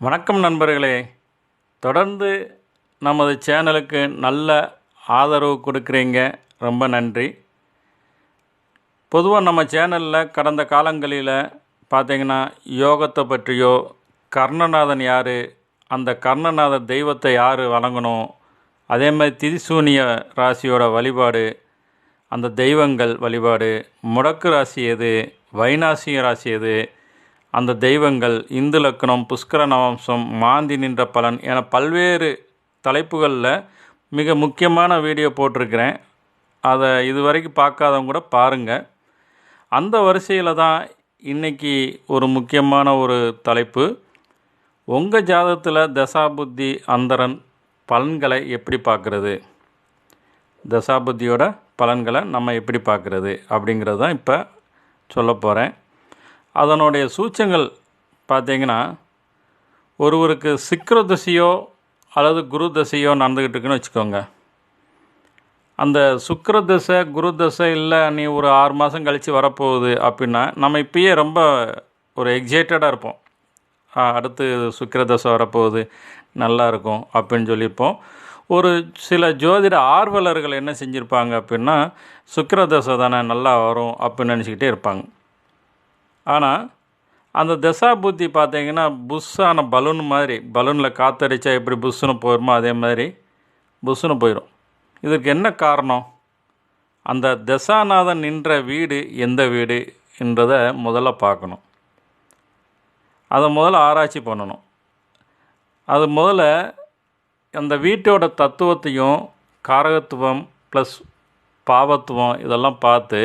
வணக்கம் நண்பர்களே. தொடர்ந்து நமது சேனலுக்கு நல்ல ஆதரவு கொடுக்குறீங்க. ரொம்ப நன்றி. பொதுவாக நம்ம சேனலில் கடந்த காலங்களில் பார்த்தீங்கன்னா யோகத்தை பற்றியோ கர்ணநாதன் யார் அந்த கர்ணநாத தெய்வத்தை யார் வணங்கணும் அதே மாதிரி திரிசூனிய ராசியோட வழிபாடு அந்த தெய்வங்கள் வழிபாடு முடக்கு ராசி எது வைநாசிக ராசி எது அந்த தெய்வங்கள் இந்து லக்னம் புஷ்கர நவம்சம் மாந்தி நின்ற பலன் என பல்வேறு தலைப்புகளில் மிக முக்கியமான வீடியோ போட்டிருக்கிறேன். அதை இதுவரைக்கும் பார்க்காதவங்க கூட பாருங்கள் அந்த வரிசையில் தான் இன்றைக்கி ஒரு முக்கியமான ஒரு தலைப்பு. உங்கள் ஜாதகத்தில் தசாபுத்தி அந்தரன் பலன்களை எப்படி பார்க்குறது? தசாபுத்தியோட பலன்களை நம்ம எப்படி பார்க்குறது? அப்படிங்கிறது தான் இப்போ சொல்ல போகிறேன் அதனுடைய சூச்சங்கள் பார்த்தீங்கன்னா ஒருவருக்கு சிக்கிர தசையோ அல்லது குரு தசையோ நடந்துக்கிட்டு இருக்குன்னு வச்சுக்கோங்க. அந்த சுக்கர தசை குரு தசை இல்லை நீ ஒரு ஆறு மாதம் கழித்து வரப்போகுது அப்படின்னா நம்ம இப்பயே ரொம்ப ஒரு எக்ஸைட்டடாக இருப்போம். அடுத்து சுக்கிர தசை வரப்போகுது நல்லா இருக்கும் அப்படின்னு சொல்லியிருப்போம். ஒரு சில ஜோதிட ஆர்வலர்கள் என்ன செஞ்சுருப்பாங்க அப்படின்னா சுக்கிர தசை தானே நல்லா வரும் அப்படின்னு நினச்சிக்கிட்டே இருப்பாங்க. ஆனால் அந்த தசா புத்தி பார்த்தீங்கன்னா புஷ்ஷான பலூன் மாதிரி பலூனில் காற்றடிச்சா எப்படி புஷ்ஷுன்னு போயிடுமோ அதே மாதிரி புஷ்ஷுன்னு போயிடும் இதற்கு என்ன காரணம்? அந்த தசாநாதன் நின்ற வீடு எந்த வீடு என்றதை முதல்ல பார்க்கணும். அதை முதல்ல ஆராய்ச்சி பண்ணணும். அது முதல்ல அந்த வீட்டோட தத்துவத்தையும் காரகத்துவம் ப்ளஸ் பாவத்துவம் இதெல்லாம் பார்த்து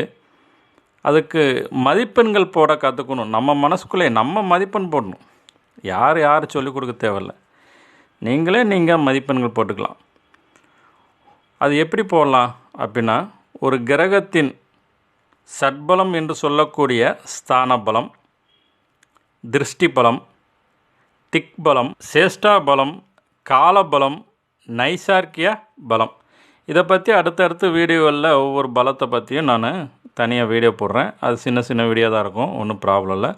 அதுக்கு மதிப்பெண்கள் போட கற்றுக்கணும் நம்ம மனசுக்குள்ளே நம்ம மதிப்பெண் போடணும். யார் யார் சொல்லிக் கொடுக்க தேவையில்ல. நீங்களே நீங்கள் மதிப்பெண்கள் போட்டுக்கலாம். அது எப்படி போடலாம் அப்படின்னா ஒரு கிரகத்தின் சட்பலம் என்று சொல்லக்கூடிய ஸ்தான பலம் திருஷ்டி பலம் திக் பலம் சேஷ்டா பலம் காலபலம் நைசார்க்கிய பலம். இதை பற்றி அடுத்தடுத்து வீடியோவில் ஒவ்வொரு பலத்தை பற்றியும் நான் தனியாக வீடியோ போடுறேன். அது சின்ன சின்ன வீடியோ தான் இருக்கும். ஒன்றும் ப்ராப்ளம் இல்லை.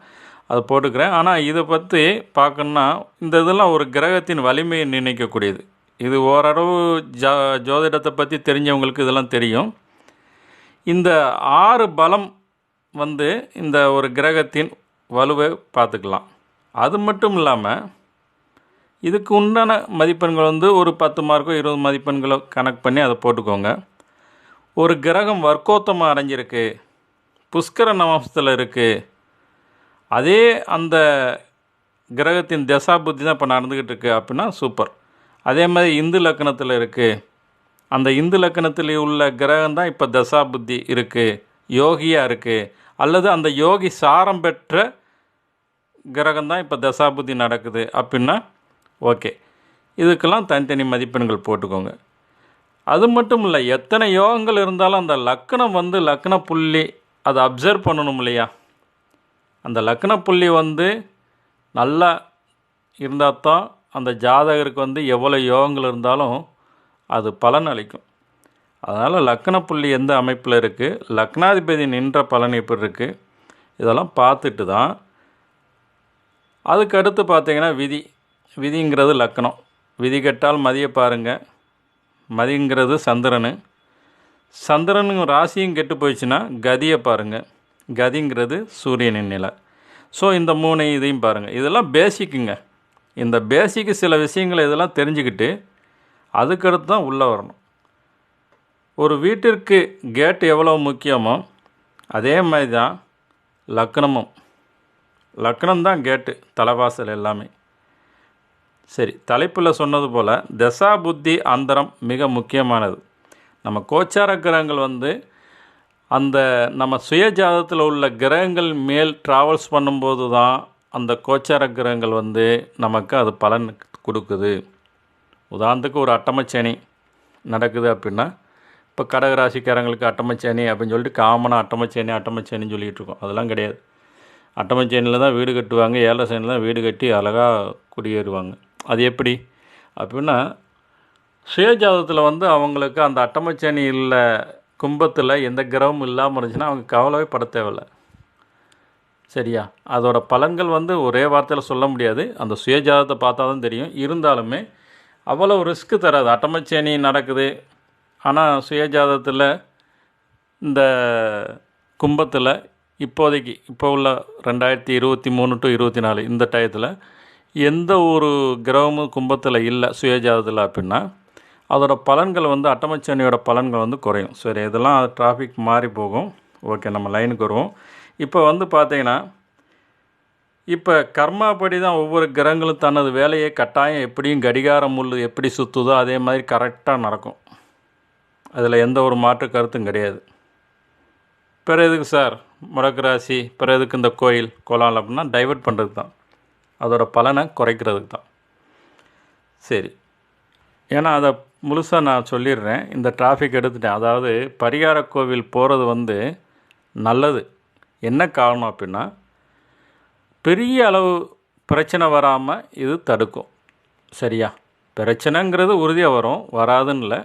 அது போட்டுக்கிறேன். ஆனால் இதை பற்றி பார்க்கணுன்னா இந்த இதெல்லாம் ஒரு கிரகத்தின் வலிமையை நிர்ணயிக்கக்கூடியது. இது ஓரளவு ஜா ஜோதிடத்தை பற்றி தெரிஞ்சவங்களுக்கு இதெல்லாம் தெரியும். இந்த ஆறு பலம் வந்து இந்த ஒரு கிரகத்தின் வலுவை பார்த்துக்கலாம். அது மட்டும் இல்லாமல் இதுக்கு உண்டான மதிப்பெண்கள் வந்து ஒரு பத்து மார்க்கோ இருபது மதிப்பெண்களோ கணக்கு பண்ணி அதை போட்டுக்கோங்க. ஒரு கிரகம் வர்க்கோத்தமாக அடைஞ்சிருக்கு புஷ்கர நவம்சத்தில் இருக்குது அதே அந்த கிரகத்தின் தசா புத்தி தான் இப்போ நடந்துக்கிட்டு இருக்கு அப்படின்னா சூப்பர். அதே மாதிரி இந்து லக்கணத்தில் இருக்குது அந்த இந்து லக்கணத்தில் உள்ள கிரகம் தான் இப்போ தசா புத்தி இருக்குது யோகியாக இருக்குது அல்லது அந்த யோகி சாரம் பெற்ற கிரகம் தான் இப்போ தசாபுத்தி நடக்குது அப்படின்னா ஓகே. இதுக்கெல்லாம் தனித்தனி மதிப்பெண்கள் போட்டுக்கோங்க. அது மட்டும் இல்லை எத்தனை யோகங்கள் இருந்தாலும் அந்த லக்கணம் வந்து லக்கண புள்ளி அதை அப்சர்வ் பண்ணணும் இல்லையா? அந்த லக்கண புள்ளி வந்து நல்லா இருந்தால் தான் அந்த ஜாதகருக்கு வந்து எவ்வளோ யோகங்கள் இருந்தாலும் அது பலன் அளிக்கும். அதனால் லக்கண புள்ளி எந்த அமைப்பில் இருக்குது லக்னாதிபதி நின்ற பலன் எப்படி இருக்குது இதெல்லாம் பார்த்துட்டு தான். அதுக்கு அடுத்து பார்த்திங்கன்னா விதி. விதிங்கிறது லக்கணம். விதி கெட்டால் மதிய பாருங்கள் மதிங்கிறது சந்திரனு. சந்திரனுங்க ராசியும் கெட்டு போயிடுச்சுன்னா கதியை பாருங்கள் கதிங்கிறது சூரியனின் நிலை. ஸோ இந்த மூணு இதையும் பாருங்கள் இதெல்லாம் பேசிக்குங்க இந்த பேசிக்கு சில விஷயங்களை இதெல்லாம் தெரிஞ்சுக்கிட்டு அதுக்கடுத்து தான் உள்ளே வரணும். ஒரு வீட்டிற்கு கேட் எவ்வளோ முக்கியமோ அதே மாதிரி தான் லக்னமும். லக்னம் தான் கேட்டு தலைவாசல் எல்லாமே. சரி தலைப்பில் சொன்னது போல் தசா புத்தி அந்தரம் மிக முக்கியமானது. நம்ம கோச்சார கிரகங்கள் வந்து அந்த நம்ம சுயஜாதத்தில் உள்ள கிரகங்கள் மேல் ட்ராவல்ஸ் பண்ணும்போது தான் அந்த கோச்சார கிரகங்கள் வந்து நமக்கு அது பலன் கொடுக்குது. உதாரணத்துக்கு ஒரு அட்டமச்சனி நடக்குது அப்படின்னா இப்போ கடகராசிக்காரங்களுக்கு அட்டமச்சனி அப்படின்னு சொல்லிட்டு காமனாக அட்டமச்சனி அட்டமச்சேனின்னு சொல்லிகிட்டு இருக்கோம். அதெல்லாம் கிடையாது. அட்டமச்சேனியில் தான் வீடு கட்டுவாங்க ஏழை சேனியில் தான் வீடு கட்டி அழகாக குடியேறுவாங்க. அது எப்படி? அப்படின்னா சுயஜாதத்தில் வந்து அவங்களுக்கு அந்த அட்டமச்சனி இல்லை கும்பத்தில் எந்த கிரகமும் இல்லாமல் இருந்துச்சுன்னா அவங்க கவலவே பட தேவையில்லை. சரியா? அதோட பலன்கள் வந்து ஒரே வார்த்தையில் சொல்ல முடியாது. அந்த சுயஜாதத்தை பார்த்தா தான் தெரியும். இருந்தாலுமே அவ்வளோ ரிஸ்க்கு தராது. அட்டமச்சேனி நடக்குது. ஆனால் சுயஜாதத்தில் இந்த கும்பத்தில் இப்போதைக்கு இப்போ உள்ள ரெண்டாயிரத்தி இருபத்தி மூணு டு இருபத்தி நாலு இந்த டயத்தில் எந்த ஒரு கிரகமும் கும்பத்தில் இல்லை சுயஜாதத்தில் அப்படின்னா அதோட பலன்கள் வந்து அட்டமச்சனியோட பலன்கள் வந்து குறையும். சரி இதெல்லாம் டிராஃபிக் மாறி போகும். ஓகே நம்ம லைனுக்கு வருவோம். இப்போ வந்து பார்த்தீங்கன்னா இப்போ கர்மாப்படி தான் ஒவ்வொரு கிரகங்களும் தனது வேலையை கட்டாயம் எப்படியும் கடிகார முள் எப்படி சுற்றுதோ அதே மாதிரி கரெக்டாக நடக்கும். அதில் எந்த ஒரு மாற்று கருத்தும் கிடையாது. பிற எதுக்கு சார்? முடக்கு ராசி பிற எதுக்கு இந்த கோயில் கோலால் அப்படின்னா டைவர்ட் பண்ணுறது தான் அதோடய பலனை குறைக்கிறதுக்கு தான். சரி. ஏன்னா அதை முழுசாக நான் சொல்லிடுறேன். இந்த டிராஃபிக் எடுத்துட்டேன். அதாவது பரிகார கோவில் போகிறது வந்து நல்லது. என்ன காரணம் அப்படின்னா பெரிய அளவு பிரச்சனை வராமல் இது தடுக்கும். சரியா? பிரச்சனைங்கிறது உறுதியாக வரும். வராதுன்னு இல்லை.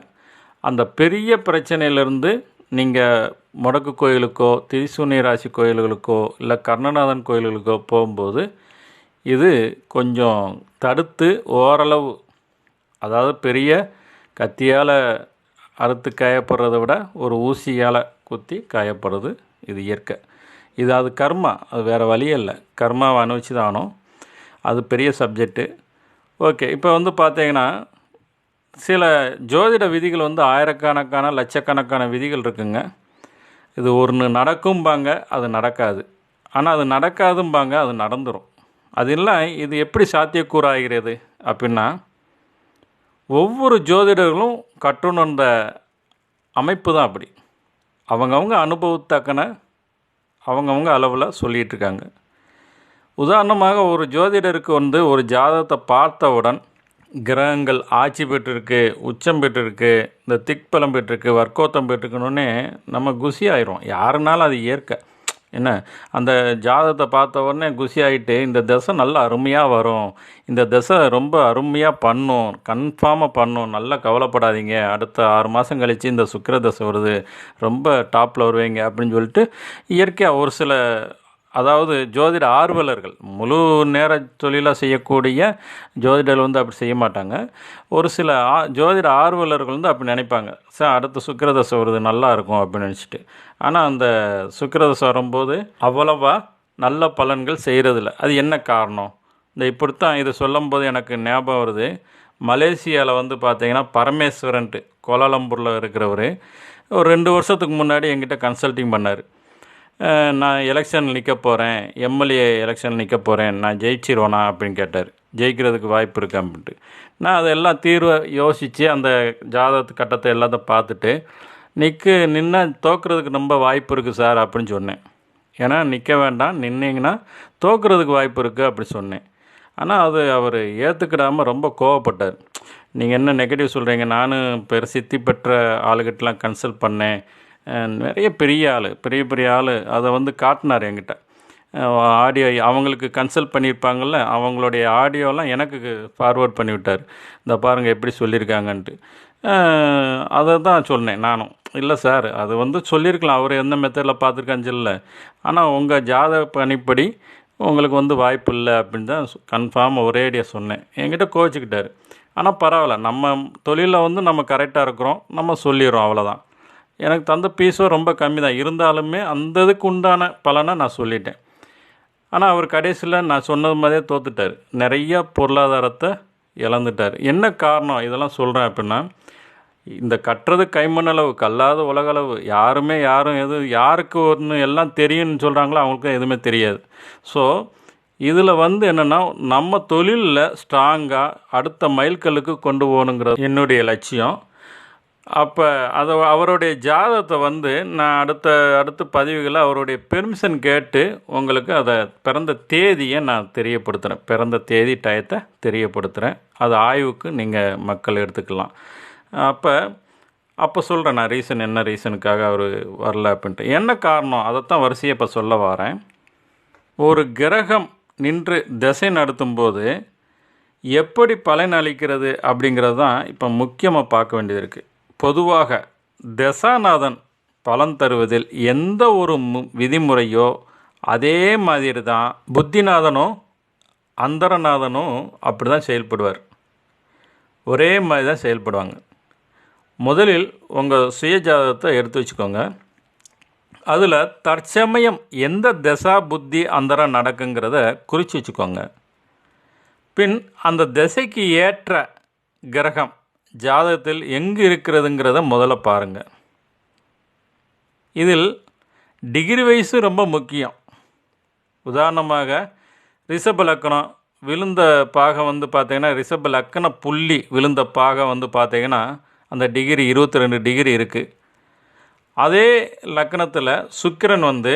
அந்த பெரிய பிரச்சனையிலேருந்து நீங்கள் முடக்கு கோயிலுக்கோ திரிசூனி ராசி கோயில்களுக்கோ இல்லை கர்ணநாதன் கோயில்களுக்கோ போகும்போது இது கொஞ்சம் தடுத்து ஓரளவு அதாவது பெரிய கத்தியால் அறுத்து காயப்படுறத விட ஒரு ஊசியால் குத்தி காயப்படுறது இது இயற்கை. இது அது கர்மா அது வேறு வழியே இல்லை. கர்மாவை அனுபவிச்சு தான் அது பெரிய சப்ஜெக்ட்டு ஓகே இப்போ வந்து பார்த்தீங்கன்னா சில ஜோதிட விதிகள் வந்து ஆயிரக்கணக்கான லட்சக்கணக்கான விதிகள் இருக்குங்க. இது ஒன்று நடக்கும்பாங்க அது நடக்காது. ஆனால் அது நடக்காதும்பாங்க அது நடந்துடும் அது இல்லை இது எப்படி சாத்தியக்கூறாகிறது அப்படின்னா ஒவ்வொரு ஜோதிடர்களும் கற்றுணர்ந்த அமைப்பு தான் அப்படி. அவங்கவுங்க அனுபவத்தக்கன அவங்கவுங்க அளவில் சொல்லிகிட்ருக்காங்க உதாரணமாக ஒரு ஜோதிடருக்கு வந்து ஒரு ஜாதகத்தை பார்த்தவுடன் கிரகங்கள் ஆட்சி பெற்றிருக்கு உச்சம் பெற்றிருக்கு இந்த திக்பலம் பெற்றிருக்கு வர்க்கோத்தம் பெற்றிருக்கணுன்னே நம்ம குசி ஆயிரும் யாருனாலும் அது இயற்கை. என்ன? அந்த ஜாதகத்தை பார்த்த உடனே குசி ஆகிட்டு இந்த தசை நல்லா அருமையாக வரும். இந்த தசை ரொம்ப அருமையாக பண்ணும். கன்ஃபார்மாக பண்ணும். நல்லா கவலைப்படாதீங்க. அடுத்த ஆறு மாதம் கழித்து இந்த சுக்கிர தசை வருது. ரொம்ப டாப்பில் வருவீங்க அப்படின்னு சொல்லிட்டு இயற்கையாக ஒரு சில அதாவது ஜோதிட ஆர்வலர்கள் முழு நேர தொழிலாக செய்யக்கூடிய ஜோதிடர்கள் வந்து அப்படி செய்ய மாட்டாங்க. ஒரு சில ஆ ஜோதிட ஆர்வலர்கள் வந்து அப்படி நினைப்பாங்க. சார் அடுத்த சுக்கிரதசை வருது நல்லா இருக்கும் அப்படின்னு நினச்சிட்டு. ஆனால் அந்த சுக்கிரதசை வரும்போது அவ்வளவா நல்ல பலன்கள் செய்கிறதில்ல அது என்ன காரணம்? இந்த இப்படித்தான் இது சொல்லும்போது எனக்கு ஞாபகம் வருது. மலேசியாவில் வந்து பார்த்தீங்கன்னா பரமேஸ்வரன்ட்டு கோலாலம்பூரில் இருக்கிறவர் ஒரு ரெண்டு வருஷத்துக்கு முன்னாடி என்கிட்ட கன்சல்ட்டிங் பண்ணார். நான் எலெக்ஷன் நிற்க போகிறேன் எம்எல்ஏ எலெக்ஷன் நிற்க போகிறேன் நான் ஜெயிச்சிருவேனா அப்படின்னு கேட்டார். ஜெயிக்கிறதுக்கு வாய்ப்பு இருக்கு அப்படின்ட்டு. நான் அதெல்லாம் தீர்வை யோசித்து அந்த ஜாதகத்து கட்டத்தை எல்லாத்தையும் பார்த்துட்டு நிற்க நின்று தோக்குறதுக்கு ரொம்ப வாய்ப்பு இருக்குது சார் அப்படின்னு சொன்னேன். ஏன்னா நிற்க வேண்டாம் நின்னீங்கன்னா தோக்குறதுக்கு வாய்ப்பு இருக்குது அப்படி சொன்னேன். ஆனால் அது அவர் ஏற்றுக்கிடாமல் ரொம்ப கோவப்பட்டார். நீங்கள் என்ன நெகட்டிவ் சொல்கிறீங்க நானும் பிரசித்தி பெற்ற ஆளுகிட்டலாம் கன்சல்ட் பண்ணேன். நிறைய பெரிய ஆள் பெரிய பெரிய ஆள். அதை வந்து காட்டினார் என்கிட்ட. ஆடியோ அவங்களுக்கு கன்சல்ட் பண்ணியிருப்பாங்கள்ல அவங்களுடைய ஆடியோலாம் எனக்கு ஃபார்வேர்ட் பண்ணிவிட்டார். இந்த பாருங்கள் எப்படி சொல்லியிருக்காங்கன்ட்டு. அதை தான் சொன்னேன் நானும். இல்லை சார் அது வந்து சொல்லியிருக்கலாம். அவர் எந்த மெத்தடில் பார்த்துருக்கான்னு சொல்லல ஆனால் உங்கள் ஜாதக பணிப்படி உங்களுக்கு வந்து வாய்ப்பு இல்லை அப்படின்னு தான் கன்ஃபார்ம் ஒரேடியாக சொன்னேன். என்கிட்ட கோச்சிக்கிட்டார் ஆனால் பரவாயில்ல. நம்ம தொழிலில் வந்து நம்ம கரெக்டாக இருக்கிறோம். நம்ம சொல்லிடுறோம் அவ்வளோதான் எனக்கு தந்த பீஸும் ரொம்ப கம்மி தான் இருந்தாலுமே அந்த இதுக்கு உண்டான பலனை நான் சொல்லிட்டேன். ஆனால் அவர் கடைசியில் நான் சொன்னது மாதிரியே தோத்துட்டார். நிறையா பொருளாதாரத்தை இழந்துட்டார். என்ன காரணம்? இதெல்லாம் சொல்கிறேன் அப்படின்னா இந்த கட்டுறது கைமண்ணளவு கல்லாத உலகளவு. யாருமே யாரும் எதுவும் யாருக்கு ஒன்று எல்லாம் தெரியும்னு சொல்கிறாங்களோ அவங்களுக்கும் எதுவுமே தெரியாது. ஸோ இதில் வந்து என்னென்னா நம்ம தொழிலில் ஸ்ட்ராங்காக அடுத்த மைல்கல்லுக்கு கொண்டு போகணுங்கிறது என்னுடைய லட்சியம். அப்போ அதை அவருடைய ஜாதகத்தை வந்து நான் அடுத்த அடுத்த பதிவுகளில் அவருடைய பெர்மிஷன் கேட்டு உங்களுக்கு அதை பிறந்த தேதியை நான் தெரியப்படுத்துகிறேன் பிறந்த தேதி டயத்தை தெரியப்படுத்துகிறேன் அது ஆய்வுக்கு நீங்கள் மக்கள் எடுத்துக்கலாம். அப்போ அப்போ சொல்கிறேன் நான் ரீசன் என்ன ரீசனுக்காக அவர் வரல அப்படின்ட்டு. என்ன காரணம்? அதைத்தான் வரிசையை இப்போ சொல்ல வரேன் ஒரு கிரகம் நின்று திசை நடத்தும்போது எப்படி பலன் அளிக்கிறது அப்படிங்கிறது தான் இப்போ முக்கியமாக பார்க்க வேண்டியது இருக்குது பொதுவாக தசாநாதன் பலன் தருவதில் எந்த ஒரு விதிமுறையோ அதே மாதிரி தான் புத்திநாதனும் அந்தரநாதனும் அப்படி தான் செயல்படுவார். ஒரே மாதிரி தான் செயல்படுவாங்க. முதலில் உங்கள் சுயஜாதகத்தை எடுத்து வச்சுக்கோங்க. அதில் தற்சமயம் எந்த தசா புத்தி அந்தரம் நடக்குங்கிறத குறித்து வச்சுக்கோங்க. பின் அந்த திசைக்கு ஏற்ற கிரகம் ஜாதகத்தில் எங்கு இருக்கிறதுங்கிறத முதல்ல பாருங்கள் இதில் டிகிரி வைஸு ரொம்ப முக்கியம். உதாரணமாக ரிஷப லக்கணம் விழுந்த பாகம் வந்து பார்த்தீங்கன்னா ரிஷப லக்கண புள்ளி விழுந்த பாகம் வந்து பார்த்தீங்கன்னா அந்த டிகிரி இருபத்தி ரெண்டு டிகிரி இருக்குது அதே லக்கணத்தில் சுக்கிரன் வந்து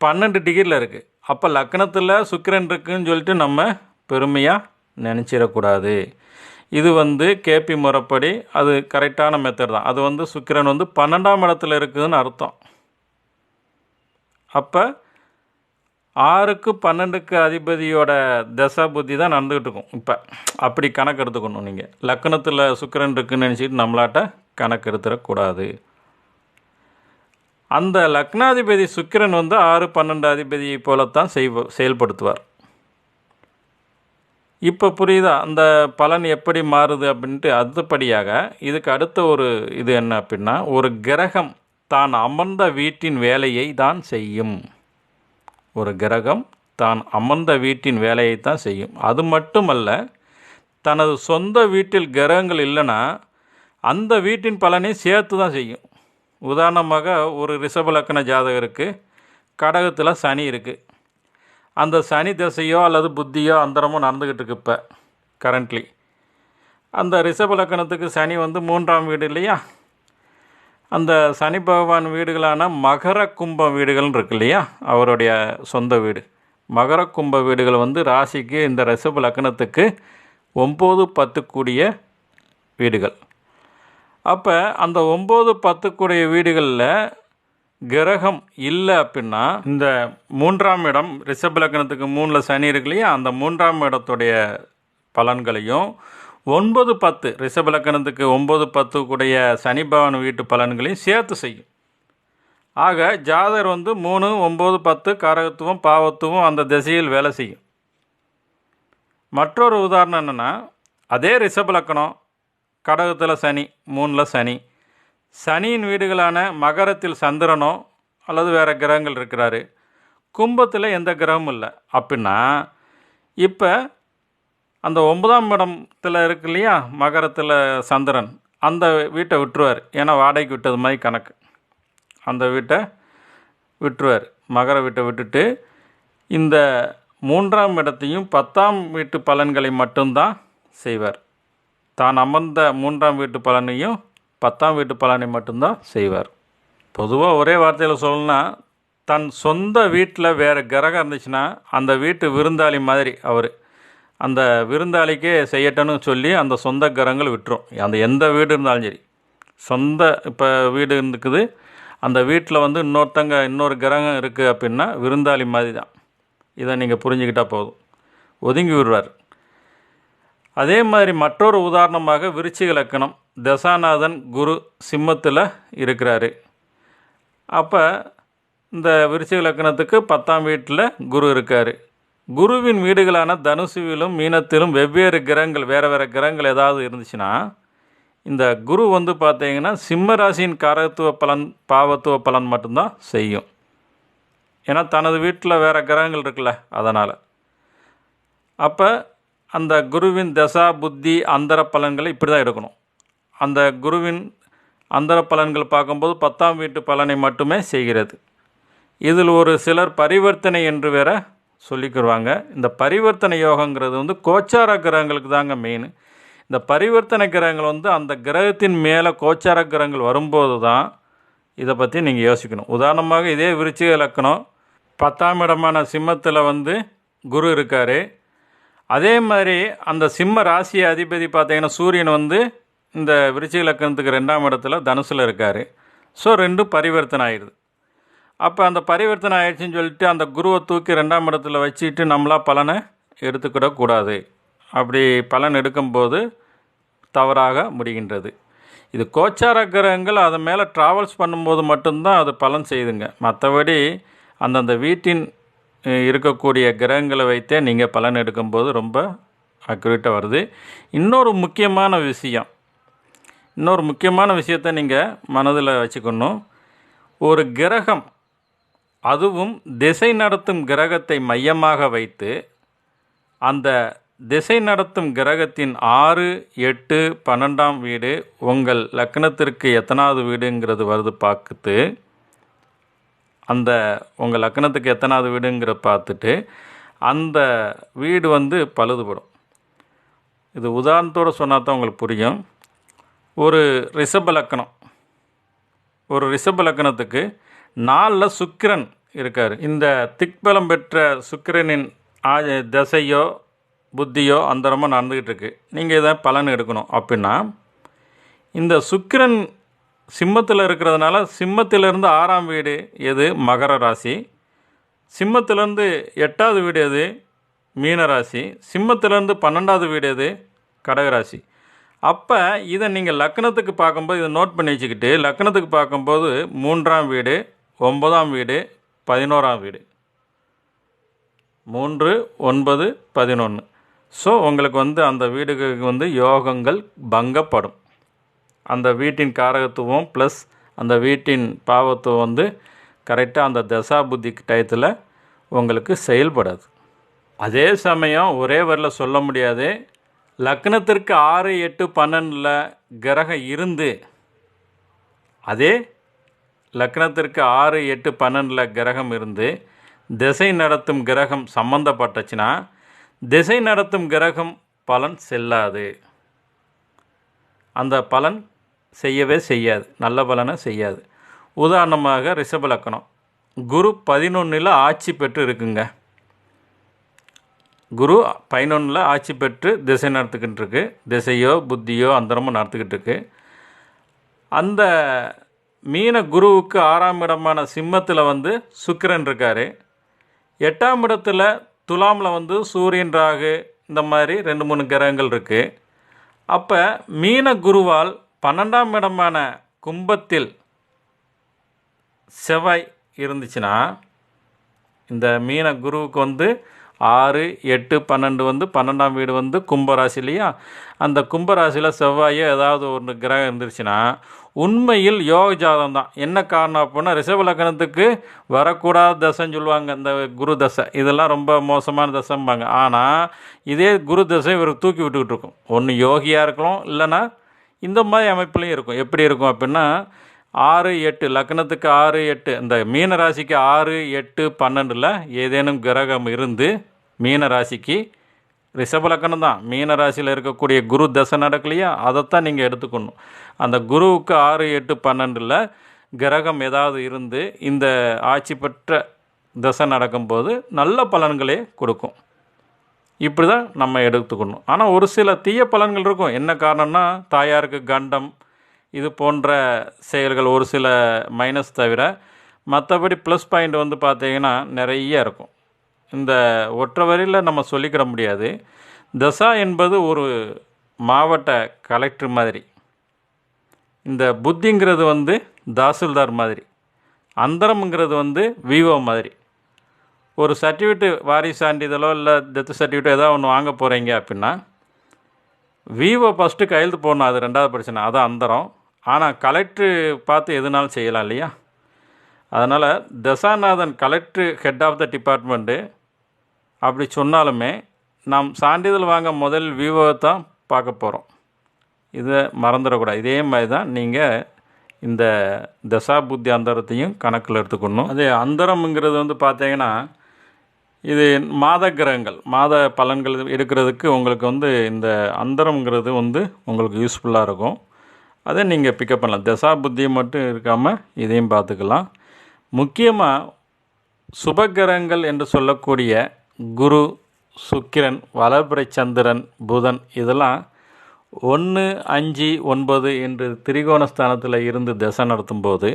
பன்னெண்டு டிகிரியில் இருக்குது அப்போ லக்கணத்தில் சுக்கிரன் இருக்குன்னு சொல்லிட்டு நம்ம பெருமையாக நினச்சிடக்கூடாது. இது வந்து கேபி முறைப்படி அது கரெக்டான மெத்தட் தான். அது வந்து சுக்கிரன் வந்து பன்னெண்டாம் இடத்துல இருக்குதுன்னு அர்த்தம். அப்போ ஆறுக்கு பன்னெண்டுக்கு அதிபதியோட தசா புத்தி தான் நடந்துக்கிட்டு இருக்கும். இப்போ அப்படி கணக்கு எடுத்துக்கணும் நீங்கள் லக்கணத்தில் சுக்கிரன் இருக்குன்னு நினச்சிட்டு நம்மளாட்ட கணக்கு எடுத்துடக்கூடாது. அந்த லக்னாதிபதி சுக்கிரன் வந்து ஆறு பன்னெண்டு அதிபதியை போலத்தான் செய் செயல்படுத்துவார். இப்போ புரியுதா? அந்த பலன் எப்படி மாறுது அப்படின்ட்டு அடுத்தபடியாக இதுக்கு அடுத்த ஒரு இது என்ன அப்படின்னா ஒரு கிரகம் தான் அமர்ந்த வீட்டின் வேலையை தான் செய்யும். ஒரு கிரகம் தான் அமர்ந்த வீட்டின் வேலையை தான் செய்யும். அது மட்டுமல்ல தனது சொந்த வீட்டில் கிரகங்கள் இல்லைன்னா அந்த வீட்டின் பலனை சேர்த்து தான் செய்யும். உதாரணமாக ஒரு ரிஷபலக்கண ஜாதகருக்கு கடகத்தில் சனி இருக்குது அந்த சனி திசையோ அல்லது புத்தியோ அந்தரமோ நடந்துக்கிட்டு இருக்கு இப்போ கரண்ட்லி அந்த ரிஷப லக்கணத்துக்கு சனி வந்து மூன்றாம் வீடு இல்லையா? அந்த சனி பகவான் வீடுகளான மகர கும்ப வீடுகள்னு இருக்கு இல்லையா? அவருடைய சொந்த வீடு. மகர கும்ப வீடுகள் வந்து ராசிக்கு இந்த ரிஷப லக்கணத்துக்கு ஒம்பது பத்து கூடிய வீடுகள். அப்போ அந்த ஒம்பது பத்து கூடிய வீடுகளில் கிரகம் இல்லை அப்படின்னா இந்த மூன்றாம் இடம் ரிஷப லக்னத்துக்கு மூணில் சனி இருக்கு இல்லையா? அந்த மூன்றாம் இடத்துடைய பலன்களையும் ஒன்பது பத்து ரிஷப லக்னத்துக்கு ஒன்பது பத்து கூடிய சனி பவன் வீட்டு பலன்களையும் சேர்த்து செய்யும். ஆக ஜாதர் வந்து மூணு ஒம்பது பத்து காரகத்துவம் பாவத்துவம் அந்த திசையில் வேலை செய்யும். மற்றொரு உதாரணம் என்னென்னா அதே ரிஷப லக்கணம் கடகத்தில் சனி மூணில் சனி சனியின் வீடுகளான மகரத்தில் சந்திரனோ அல்லது வேறு கிரகங்கள் இருக்கிறாரு. கும்பத்தில் எந்த கிரகமும் இல்லை. அப்படின்னா இப்போ அந்த ஒன்பதாம் இடத்துல இருக்கு இல்லையா? மகரத்தில் சந்திரன். அந்த வீட்டை விட்டுருவார். ஏன்னா வாடகைக்கு விட்டது மாதிரி கணக்கு. அந்த வீட்டை விட்டுருவார். மகர வீட்டை விட்டுட்டு இந்த மூன்றாம் இடத்தையும் பத்தாம் வீட்டு பலன்களை மட்டும்தான் செய்வார். தான் அமர்ந்த மூன்றாம் வீட்டு பலனையும் பத்தாம் வீட்டு பலனை மட்டும்தான் செய்வார். பொதுவாக ஒரே வார்த்தையில் சொல்லணும்னா தன் சொந்த வீட்டில் வேறு கிரகம் இருந்துச்சுன்னா அந்த வீட்டு விருந்தாளி மாதிரி அவர் அந்த விருந்தாளிக்கே செய்யட்டன்னு சொல்லி அந்த சொந்த கிரகங்கள் விட்டுரும். அந்த எந்த வீடு இருந்தாலும் சரி. சொந்த இப்போ வீடு இருக்குது. அந்த வீட்டில் வந்து இன்னொருத்தங்க இன்னொரு கிரகம் இருக்குது அப்படின்னா விருந்தாளி மாதிரி தான் இதை நீங்கள் புரிஞ்சுக்கிட்டால் போதும். ஒதுங்கி விடுவார். அதே மாதிரி மற்றொரு உதாரணமாக விருச்சிக லக்கணம். தசாநாதன் குரு சிம்மத்தில் இருக்கிறாரு. அப்போ இந்த விருச்சிக லக்கணத்துக்கு பத்தாம் வீட்டில் குரு இருக்கார். குருவின் வீடுகளான தனுசுவிலும் மீனத்திலும் வெவ்வேறு கிரகங்கள் வேறு வேறு கிரகங்கள் ஏதாவது இருந்துச்சுன்னா இந்த குரு வந்து பார்த்தீங்கன்னா சிம்ம ராசியின் காரத்துவ பலன் பாவத்துவ பலன் மட்டும்தான் செய்யும். ஏன்னா தனது வீட்டில் வேறு கிரகங்கள் இருக்குல்ல அதனால். அப்போ அந்த குருவின் தசா புத்தி அந்தர பலன்களை இப்படி தான் எடுக்கணும். அந்த குருவின் அந்தர பலன்கள் பார்க்கும்போது பத்தாம் வீட்டு பலனை மட்டுமே செய்கிறது. இதில் ஒரு சிலர் பரிவர்த்தனை என்று வேற சொல்லிக்கிடுவாங்க இந்த பரிவர்த்தனை யோகங்கிறது வந்து கோச்சார கிரகங்களுக்கு தாங்க மெயின் இந்த பரிவர்த்தனை கிரகங்கள் வந்து அந்த கிரகத்தின் மேலே கோச்சார கிரகங்கள் வரும்போது தான் இதை பற்றி நீங்கள் யோசிக்கணும். உதாரணமாக இதே விருச்சிக இலக்கணம் பத்தாம் இடமான சிம்மத்தில் வந்து குரு இருக்கார். அதே மாதிரி அந்த சிம்ம ராசி அதிபதி பார்த்தீங்கன்னா சூரியன் வந்து இந்த விருச்சிக லக்கணத்துக்கு ரெண்டாம் இடத்துல தனுசில் இருக்கார். ஸோ ரெண்டும் பரிவர்த்தனை ஆயிடுது. அப்போ அந்த பரிவர்த்தனை ஆயிடுச்சுன்னு சொல்லிட்டு அந்த குருவை தூக்கி ரெண்டாம் இடத்துல வச்சுட்டு நம்மளா பலனை எடுத்துக்கிடக்கூடாது அப்படி பலன் எடுக்கும்போது தவறாக முடிகின்றது. இது கோச்சார கிரகங்கள் அது மேலே ட்ராவல்ஸ் பண்ணும்போது மட்டும்தான் அது பலன் செய்துங்க. மற்றபடி அந்தந்த வீட்டின் இருக்கக்கூடிய கிரகங்களை வைத்தே நீங்கள் பலன் எடுக்கும்போது ரொம்ப அக்யூரேட்டாக வருது. இன்னொரு முக்கியமான விஷயம். இன்னொரு முக்கியமான விஷயத்தை நீங்கள் மனதில் வச்சுக்கணும். ஒரு கிரகம் அதுவும் திசை நடத்தும் கிரகத்தை மையமாக வைத்து அந்த திசை நடத்தும் கிரகத்தின் ஆறு எட்டு பன்னெண்டாம் வீடு உங்கள் லக்னத்திற்கு எத்தனாவது வீடுங்கிறது வருது பார்த்துட்டு அந்த உங்கள் லக்னத்துக்கு எத்தனாவது வீடுங்கிற பார்த்துட்டு அந்த வீடு வந்து பழுதுபடும் இது உதாரணத்தோடு சொன்னால் தான் உங்களுக்கு புரியும். ஒரு ரிஷப லக்கணம். ஒரு ரிஷப லக்கணத்துக்கு நாலில் சுக்கிரன் இருக்கார். இந்த திக்பலம் பெற்ற சுக்கிரனின் ஆ- தசையோ புத்தியோ அந்தரமாக நடந்துக்கிட்டு இருக்கு. நீங்கள் இதை பலன் எடுக்கணும். அப்படின்னா இந்த சுக்கிரன் சிம்மத்தில் இருக்கிறதுனால சிம்மத்திலிருந்து ஆறாம் வீடு எது? மகர ராசி. சிம்மத்திலேருந்து எட்டாவது வீடு எது? மீன ராசி. சிம்மத்திலேருந்து பன்னெண்டாவது வீடு எது? கடகராசி அப்போ இதை நீங்கள் லக்னத்துக்கு பார்க்கும்போது இதை நோட் பண்ணி வச்சுக்கிட்டு லக்னத்துக்கு பார்க்கும்போது மூன்றாம் வீடு ஒன்பதாம் வீடு பதினோராம் வீடு. மூன்று ஒன்பது பதினொன்று ஸோ உங்களுக்கு வந்து அந்த வீடுகளுக்கு வந்து யோகங்கள் பங்கப்படும். அந்த வீட்டின் காரகத்துவம் ப்ளஸ் அந்த வீட்டின் பாவத்துவம் வந்து கரெக்டாக அந்த தசா புத்தி டயத்தில் உங்களுக்கு செயல்படாது. அதே சமயம் ஒரே வரில் சொல்ல முடியாது லக்னத்திற்கு ஆறு எட்டு பன்னெண்டில் கிரகம் இருந்து அதே லக்னத்திற்கு ஆறு எட்டு பன்னெண்டில் கிரகம் இருந்து திசை நடத்தும் கிரகம் சம்மந்தப்பட்டுச்சுன்னா திசை நடத்தும் கிரகம் பலன் செல்லாது. அந்த பலன் செய்யவே செய்யாது. நல்ல பலனை செய்யாது. உதாரணமாக ரிஷப லக்கணம் குரு பதினொன்றில் ஆட்சி பெற்று இருக்குங்க. குரு பதினொன்றில் ஆட்சி பெற்று திசை நடத்துக்கிட்டு இருக்கு திசையோ புத்தியோ அந்தரமோ நடத்துக்கிட்டு இருக்கு அந்த மீன குருவுக்கு ஆறாம் இடமான சிம்மத்தில் வந்து சுக்கிரன் இருக்கார். எட்டாம் இடத்துல துலாமில் வந்து சூரியன் ராகு இந்த மாதிரி ரெண்டு மூணு கிரகங்கள் இருக்குது அப்போ மீன குருவால் பன்னெண்டாம் இடமான கும்பத்தில் செவ்வாய் இருந்துச்சுன்னா இந்த மீன குருவுக்கு வந்து ஆறு எட்டு பன்னெண்டு வந்து பன்னெண்டாம் வீடு வந்து கும்பராசி இல்லையா? அந்த கும்பராசியில் செவ்வாயோ ஏதாவது ஒன்று கிரகம் இருந்துருச்சுன்னா உண்மையில் யோக ஜாதகம் தான். என்ன காரணம் அப்படின்னா ரிஷப லக்னத்துக்கு வரக்கூடாத தசைன்னு சொல்லுவாங்க இந்த குரு தசை. இதெல்லாம் ரொம்ப மோசமான தசைம்பாங்க. ஆனால் இதே குரு தசை இவர் தூக்கி விட்டுக்கிட்டு இருக்கும். ஒன்று யோகியாக இருக்கலாம் இல்லைன்னா இந்த மாதிரி அமைப்புலையும் இருக்கும். எப்படி இருக்கும் அப்படின்னா ஆறு எட்டு லக்னத்துக்கு ஆறு எட்டு. இந்த மீன ராசிக்கு ஆறு எட்டு பன்னெண்டில் ஏதேனும் கிரகம் இருந்து மீன ராசிக்கு ரிஷப லக்கணம் தான். மீன ராசியில் இருக்கக்கூடிய குரு தசை நடக்கலையா? அதைத்தான் நீங்கள் எடுத்துக்கணும். அந்த குருவுக்கு ஆறு எட்டு பன்னெண்டில் கிரகம் ஏதாவது இருந்து இந்த ஆட்சி பெற்ற தசை நடக்கும்போது நல்ல பலன்களே கொடுக்கும். இப்படி தான் நம்ம எடுத்துக்கணும். ஆனால் ஒரு சில தீய பலன்கள் இருக்கும். என்ன காரணம்னா தாயாருக்கு கண்டம் இது போன்ற செயல்கள் ஒரு சில மைனஸ் தவிர மற்றபடி ப்ளஸ் பாயிண்ட் வந்து பார்த்திங்கன்னா நிறைய இருக்கும். இந்த ஒற்றை வரியில் நம்ம சொல்லிக்கிற முடியாது. தசா என்பது ஒரு மாவட்ட கலெக்டர் மாதிரி. இந்த புத்திங்கிறது வந்து தாசில்தார் மாதிரி. அந்தரம்ங்கிறது வந்து விவோ மாதிரி. ஒரு சர்டிஃபிகேட்டு வாரிசு சான்றிதழோ இல்லை டெத் சர்டிஃபிகேட்டோ ஏதாவது ஒன்று வாங்க போகிறீங்க அப்படின்னா விவோ ஃபஸ்ட்டு கையெழுத்து போடணும். அது ரெண்டாவது பிரச்சனை. அதான் அந்தரம். ஆனால் கலெக்டரு பார்த்து எதுனாலும் செய்யலாம் இல்லையா? அதனால் Dasanathan collector head of the department அப்படி சொன்னாலுமே நாம் சான்றிதழ் வாங்க முதல் வியூவை தான் பார்க்க போகிறோம் இதை மறந்துடக்கூடாது. இதே மாதிரி தான் நீங்கள் இந்த தசா புத்தி அந்தரத்தையும் கணக்கில் எடுத்துக்கணும். அது அந்தரம்ங்கிறது வந்து பார்த்தீங்கன்னா இது மாத கிரகங்கள் மாத பலன்கள் எடுக்கிறதுக்கு உங்களுக்கு வந்து இந்த அந்தரம்ங்கிறது வந்து உங்களுக்கு யூஸ்ஃபுல்லாக இருக்கும். அதை நீங்கள் பிக்கப் பண்ணலாம். தசா புத்தி மட்டும் இருக்காமல் இதையும் பார்த்துக்கலாம். முக்கியமாக சுபகிரகங்கள் என்று சொல்லக்கூடிய குரு சுக்கிரன் வளர்பிறை சந்திரன் புதன் இதெல்லாம் ஒன்று அஞ்சு ஒன்பது என்று திரிகோணஸ்தானத்தில் இருந்து தசை நடத்தும்போது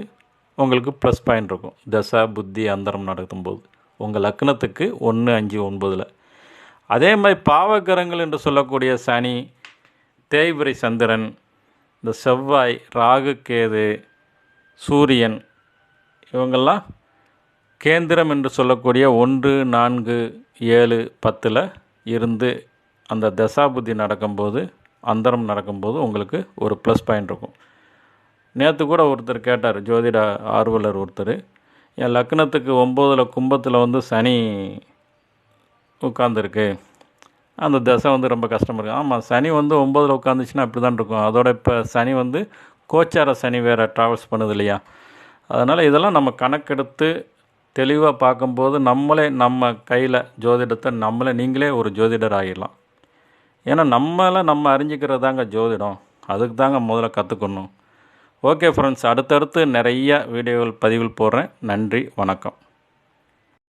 உங்களுக்கு ப்ளஸ் பாயிண்ட் இருக்கும். தசா புத்தி அந்தரம் நடத்தும்போது உங்கள் லக்னத்துக்கு ஒன்று அஞ்சு ஒன்பதில். அதே மாதிரி பாவகிரகங்கள் என்று சொல்லக்கூடிய சனி தேய்பிரை சந்திரன் இந்த செவ்வாய் ராகு கேது சூரியன் இவங்கெல்லாம் கேந்திரம் என்று சொல்லக்கூடிய ஒன்று நான்கு ஏழு பத்தில் இருந்து அந்த தசாபுத்தி நடக்கும்போது அந்தரம் நடக்கும்போது உங்களுக்கு ஒரு ப்ளஸ் பாயிண்ட் இருக்கும். நேற்று கூட ஒருத்தர் கேட்டார் ஜோதிட ஆர்வலர் ஒருத்தர் என் லக்னத்துக்கு ஒம்போதில் கும்பத்தில் வந்து சனி உட்காந்துருக்கு அந்த தசை வந்து ரொம்ப கஷ்டமாக இருக்கும். ஆமாம் சனி வந்து ஒம்போதில் உட்காந்துச்சுன்னா அப்படி தான் இருக்கும். அதோட இப்போ சனி வந்து கோச்சார சனி வேறு ட்ராவல்ஸ் பண்ணுது இல்லையா? அதனால் இதெல்லாம் நம்ம கணக்கெடுத்து தெளிவாக பார்க்கும்போது நம்மளே நம்ம கையில் ஜோதிடத்தை நம்மளே நீங்களே ஒரு ஜோதிடர் ஆகிடலாம் ஏன்னா நம்மளை நம்ம அறிஞ்சிக்கிறது தாங்க ஜோதிடம். அதுக்கு தாங்க முதல்ல கற்றுக்கணும் ஓகே ஃப்ரெண்ட்ஸ் அடுத்தடுத்து நிறைய வீடியோகள் பதிவில் போடுறேன். நன்றி வணக்கம்.